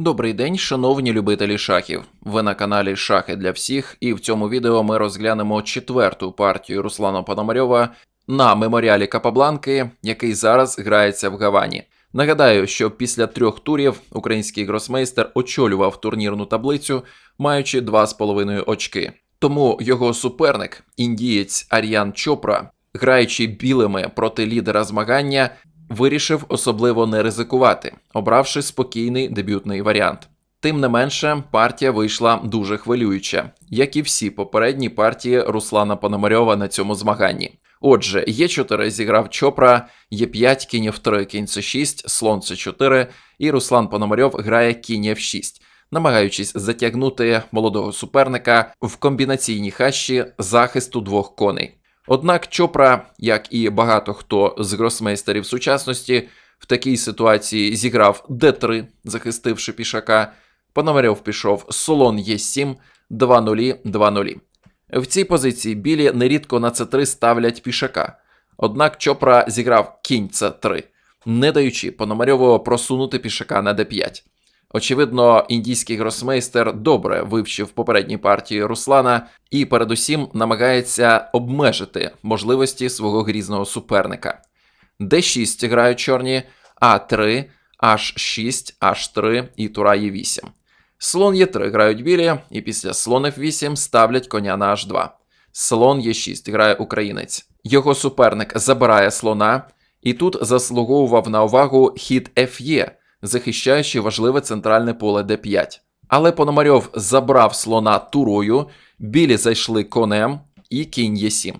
Добрий день, шановні любителі шахів. Ви на каналі Шахи для всіх, і в цьому відео ми розглянемо четверту партію Руслана Пономарьова на меморіалі Капабланки, який зараз грається в Гавані. Нагадаю, що після трьох турів український гросмейстер очолював турнірну таблицю, маючи 2,5 очки. Тому його суперник, індієць Ар'ян Чопра, граючи білими проти лідера змагання, вирішив особливо не ризикувати, обравши спокійний дебютний варіант. Тим не менше, партія вийшла дуже хвилююча, як і всі попередні партії Руслана Пономарьова на цьому змаганні. Отже, Є4 зіграв Чопра, Є5, кінь F3, кінь С6, слон С4, і Руслан Пономарьов грає кінь F6, намагаючись затягнути молодого суперника в комбінаційній хащі захисту двох коней. Однак Чопра, як і багато хто з гросмейстерів сучасності, в такій ситуації зіграв Д3, захистивши пішака. Пономарьов пішов слон Е7, 2-0, 2-0. В цій позиції білі нерідко на С3 ставлять пішака. Однак Чопра зіграв кінь С3, не даючи Пономарьову просунути пішака на Д5. Очевидно, індійський гросмейстер добре вивчив попередні партії Руслана і, передусім, намагається обмежити можливості свого грізного суперника. Д6 грають чорні, А3, H6, H3 і Тура Е8. Слон Е3 грають білі, і після слон F8 ставлять коня на H2. Слон Е6 грає українець. Його суперник забирає слона, і тут заслуговував на увагу хід Ф'є, захищаючи важливе центральне поле Д5. Але Пономарьов забрав слона турою, білі зайшли конем і кінь Е7.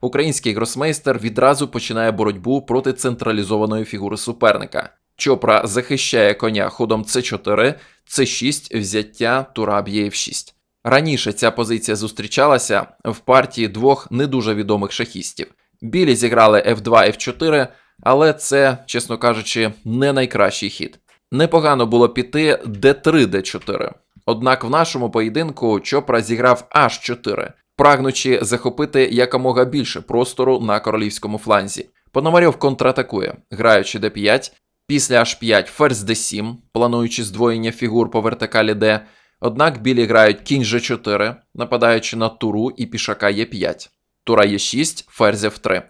Український гросмейстер відразу починає боротьбу проти централізованої фігури суперника. Чопра захищає коня ходом С4, С6, взяття тура б'є F6. Раніше ця позиція зустрічалася в партії двох не дуже відомих шахістів. Білі зіграли F2, F4, але це, чесно кажучи, не найкращий хід. Непогано було піти D3, D4. Однак в нашому поєдинку Чопра зіграв H4, прагнучи захопити якомога більше простору на королівському фланзі. Пономарьов контратакує, граючи D5, після H5 ферзь D7, плануючи здвоєння фігур по вертикалі D. Однак білі грають кінь G4, нападаючи на туру і пішака Е5. Тура Е6, ферзь F3.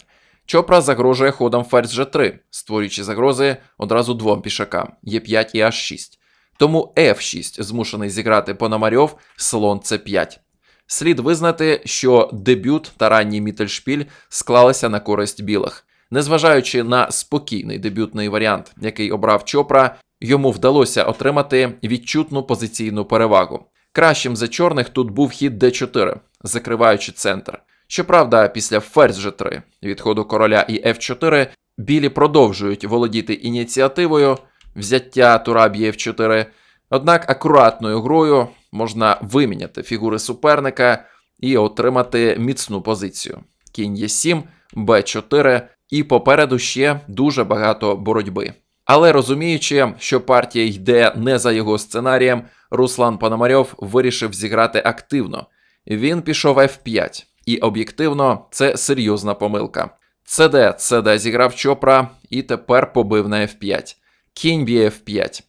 Чопра загрожує ходом ферзь G3, створюючи загрози одразу двом пішакам Е5 і H6. Тому F6 змушений зіграти Пономарьов, слон С5. Слід визнати, що дебют та ранній мітельшпіль склалися на користь білих. Незважаючи на спокійний дебютний варіант, який обрав Чопра, йому вдалося отримати відчутну позиційну перевагу. Кращим за чорних тут був хід d4, закриваючи центр. Щоправда, після ферзь g3 відходу короля і f4 білі продовжують володіти ініціативою, взяття тура б'є f4, однак акуратною грою можна виміняти фігури суперника і отримати міцну позицію. Кінь Е7, Б4 і попереду ще дуже багато боротьби. Але розуміючи, що партія йде не за його сценарієм, Руслан Пономарьов вирішив зіграти активно. Він пішов F5, і об'єктивно це серйозна помилка. ЦД, ЦД зіграв Чопра і тепер побив на F5. Кінь б'є F5.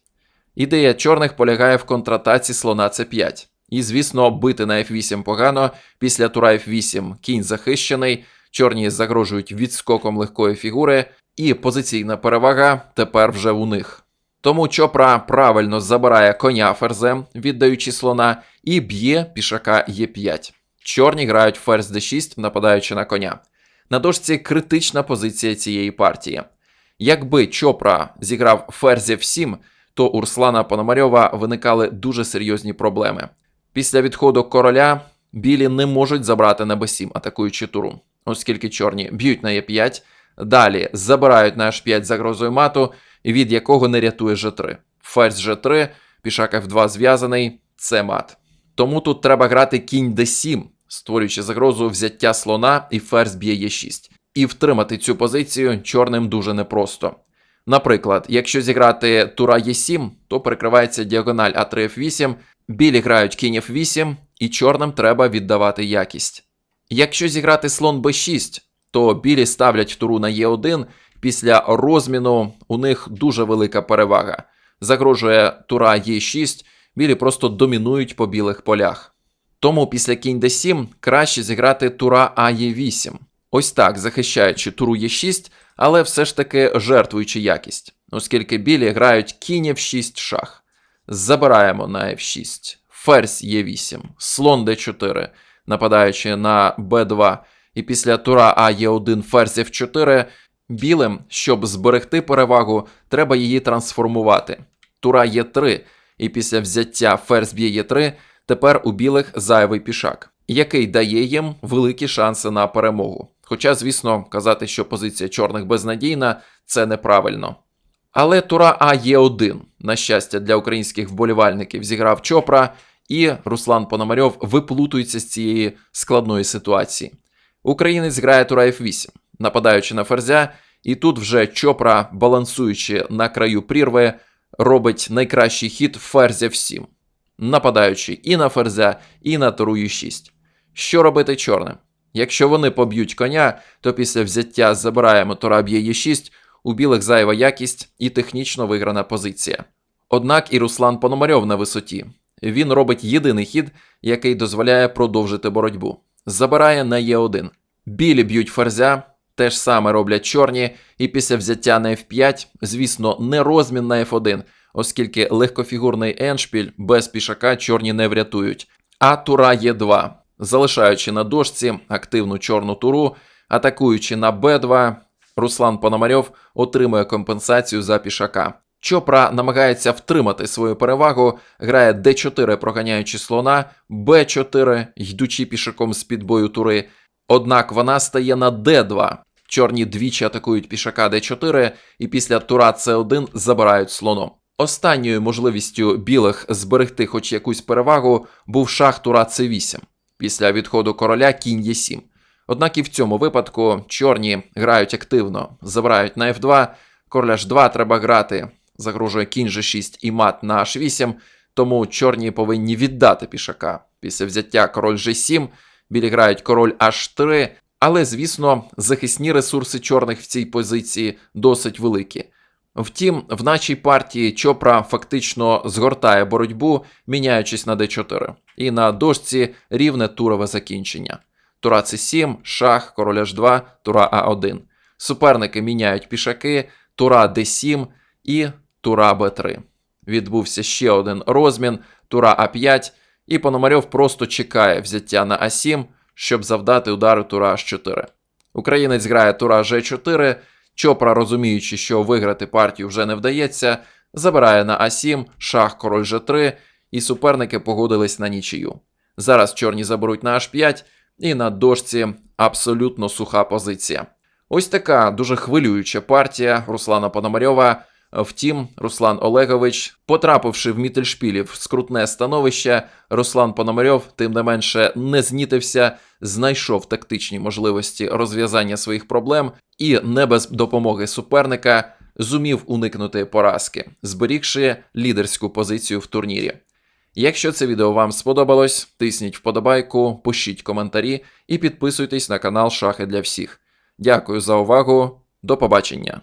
Ідея чорних полягає в контратаці слона C5. І, звісно, бити на F8 погано. Після тура F8 кінь захищений, чорні загрожують відскоком легкої фігури, і позиційна перевага тепер вже у них. Тому Чопра правильно забирає коня ферзем, віддаючи слона, і б'є пішака Е5. Чорні грають ферзь d6, нападаючи на коня. На дошці критична позиція цієї партії. Якби Чопра зіграв ферзь F7, то у Руслана Пономарьова виникали дуже серйозні проблеми. Після відходу короля білі не можуть забрати на b7, атакуючи туру, оскільки чорні б'ють на Е5, далі забирають на H5 загрозою мату, від якого не рятує G3. Ферзь G3, пішак F2 зв'язаний, це мат. Тому тут треба грати кінь d7, створюючи загрозу взяття слона і ферзь б'є Е6. І втримати цю позицію чорним дуже непросто. Наприклад, якщо зіграти тура Е7, то перекривається діагональ А3 F8, білі грають кінь F8, і чорним треба віддавати якість. Якщо зіграти слон b6, то білі ставлять туру на Е1, після розміну у них дуже велика перевага. загрожує тура Е6, білі просто домінують по білих полях. Тому після кінь d7 краще зіграти тура АЕ8. Ось так, захищаючи туру Е6, але все ж таки жертвуючи якість, оскільки білі грають кінь F6 шах. Забираємо на F6, ферзь Е8, слон d4, нападаючи на b2, і після тура А Е1 ферзь F4, білим, щоб зберегти перевагу, треба її трансформувати. Тура Е3, і після взяття ферзь б'є Е3, тепер у білих зайвий пішак, який дає їм великі шанси на перемогу. Хоча, звісно, казати, що позиція чорних безнадійна, це неправильно. Але тура А Е1, на щастя, для українських вболівальників зіграв Чопра, і Руслан Пономарьов виплутується з цієї складної ситуації. Українець грає тура F8, нападаючи на ферзя, і тут вже Чопра, балансуючи на краю прірви, робить найкращий хід ферзь F7, нападаючи і на ферзя, і на туру Е6. Що робити чорним? Якщо вони поб'ють коня, то після взяття забираємо тура б'є Е6, у білих зайва якість і технічно виграна позиція. Однак і Руслан Пономарьов на висоті. Він робить єдиний хід, який дозволяє продовжити боротьбу. Забирає на Е1. Білі б'ють ферзя, те ж саме роблять чорні, і після взяття на F5, звісно, не розмін на F1, оскільки легкофігурний еншпіль без пішака чорні не врятують. А тура Е2, залишаючи на дошці активну чорну туру, атакуючи на Б2, Руслан Пономарьов отримує компенсацію за пішака. Чопра намагається втримати свою перевагу, грає d4, проганяючи слона, b4, йдучи пішаком з під бою тури. Однак вона стає на d2. Чорні двічі атакують пішака d4 і після тура c1 забирають слоном. Останньою можливістю білих зберегти хоч якусь перевагу був шах тура c8 після відходу короля кінь e7. Однак і в цьому випадку чорні грають активно, забирають на f2, короля h2 треба грати, загрожує кінь g6 і мат на h8, тому чорні повинні віддати пішака. Після взяття король g7, білі грають король h3, але, звісно, захисні ресурси чорних в цій позиції досить великі. Втім, в нашій партії Чопра фактично згортає боротьбу, міняючись на d4, і на дошці рівне турове закінчення. Тура c7, шах, король h2, тура а1. Суперники міняють пішаки, тура d7 і тура b3. Відбувся ще один розмін, тура а5, і Пономарьов просто чекає взяття на а7, щоб завдати удару тура h4. Українець грає тура g4, Чопра, розуміючи, що виграти партію вже не вдається, забирає на а7, шах, король g3, і суперники погодились на нічию. Зараз чорні заберуть на h5, і на дошці абсолютно суха позиція. Ось така дуже хвилююча партія Руслана Пономарьова. Втім, Руслан Олегович, потрапивши в Мітельшпілі в скрутне становище, Руслан Пономарьов, тим не менше, не знітився, знайшов тактичні можливості розв'язання своїх проблем і не без допомоги суперника зумів уникнути поразки, зберігши лідерську позицію в турнірі. Якщо це відео вам сподобалось, тисніть вподобайку, пишіть коментарі і підписуйтесь на канал Шахи для всіх. Дякую за увагу, до побачення!